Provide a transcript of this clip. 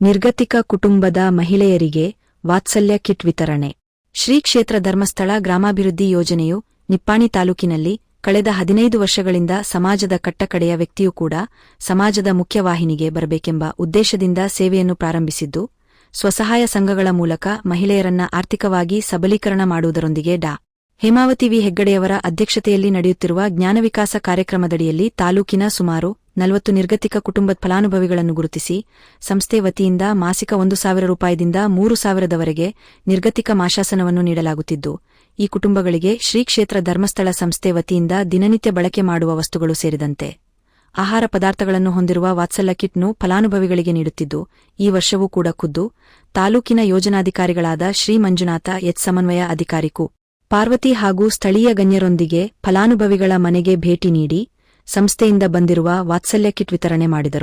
ನಿರ್ಗತಿಕ ಕುಟುಂಬದ ಮಹಿಳೆಯರಿಗೆ ವಾತ್ಸಲ್ಯ ಕಿಟ್ ವಿತರಣೆ. ಶ್ರೀ ಕ್ಷೇತ್ರ ಧರ್ಮಸ್ಥಳ ಗ್ರಾಮಾಭಿವೃದ್ಧಿ ಯೋಜನೆಯು ನಿಪ್ಪಾಣಿ ತಾಲೂಕಿನಲ್ಲಿ ಕಳೆದ ಹದಿನೈದು ವರ್ಷಗಳಿಂದ ಸಮಾಜದ ಕಟ್ಟಕಡೆಯ ವ್ಯಕ್ತಿಯೂ ಕೂಡ ಸಮಾಜದ ಮುಖ್ಯವಾಹಿನಿಗೆ ಬರಬೇಕೆಂಬ ಉದ್ದೇಶದಿಂದ ಸೇವೆಯನ್ನು ಪ್ರಾರಂಭಿಸಿದ್ದು, ಸ್ವಸಹಾಯ ಸಂಘಗಳ ಮೂಲಕ ಮಹಿಳೆಯರನ್ನ ಆರ್ಥಿಕವಾಗಿ ಸಬಲೀಕರಣ ಮಾಡುವುದರೊಂದಿಗೆ ಡಾ. ಹೇಮಾವತಿ ವಿ ಹೆಗ್ಗಡೆಯವರ ಅಧ್ಯಕ್ಷತೆಯಲ್ಲಿ ನಡೆಯುತ್ತಿರುವ ಜ್ಞಾನವಿಕಾಸ ಕಾರ್ಯಕ್ರಮದಡಿಯಲ್ಲಿ ತಾಲೂಕಿನ ಸುಮಾರು ನಲವತ್ತು ನಿರ್ಗತಿಕ ಕುಟುಂಬದ ಫಲಾನುಭವಿಗಳನ್ನು ಗುರುತಿಸಿ ಸಂಸ್ಥೆ ವತಿಯಿಂದ ಮಾಸಿಕ ಒಂದು ಸಾವಿರ ರೂಪಾಯಿದಿಂದ ಮೂರು ಸಾವಿರದವರೆಗೆ ನಿರ್ಗತಿಕ ಮಾಶಾಸನವನ್ನು ನೀಡಲಾಗುತ್ತಿದ್ದು, ಈ ಕುಟುಂಬಗಳಿಗೆ ಶ್ರೀ ಕ್ಷೇತ್ರ ಧರ್ಮಸ್ಥಳ ಸಂಸ್ಥೆ ವತಿಯಿಂದ ದಿನನಿತ್ಯ ಬಳಕೆ ಮಾಡುವ ವಸ್ತುಗಳು ಸೇರಿದಂತೆ. ಆಹಾರ ಪದಾರ್ಥಗಳನ್ನು ಹೊಂದಿರುವ ವಾತ್ಸಲ್ಯ ಕಿಟ್ನು ಫಲಾನುಭವಿಗಳಿಗೆ ನೀಡುತ್ತಿದ್ದು, ಈ ವರ್ಷವೂ ಕೂಡ ಖುದ್ದು. ತಾಲೂಕಿನ ಯೋಜನಾಧಿಕಾರಿಗಳಾದ ಶ್ರೀ ಮಂಜುನಾಥ, ಎಚ್ ಸಮನ್ವಯ ಅಧಿಕಾರಿಕು ಪಾರ್ವತಿ ಹಾಗೂ ಸ್ಥಳೀಯ ಗಣ್ಯರೊಂದಿಗೆ ಫಲಾನುಭವಿಗಳ ಮನೆಗೆ ಭೇಟಿ ನೀಡಿ ಸಂಸ್ಥೆಯಿಂದ ಬಂದಿರುವ ವಾತ್ಸಲ್ಯ ಕಿಟ್ ವಿತರಣೆ ಮಾಡಿದರು.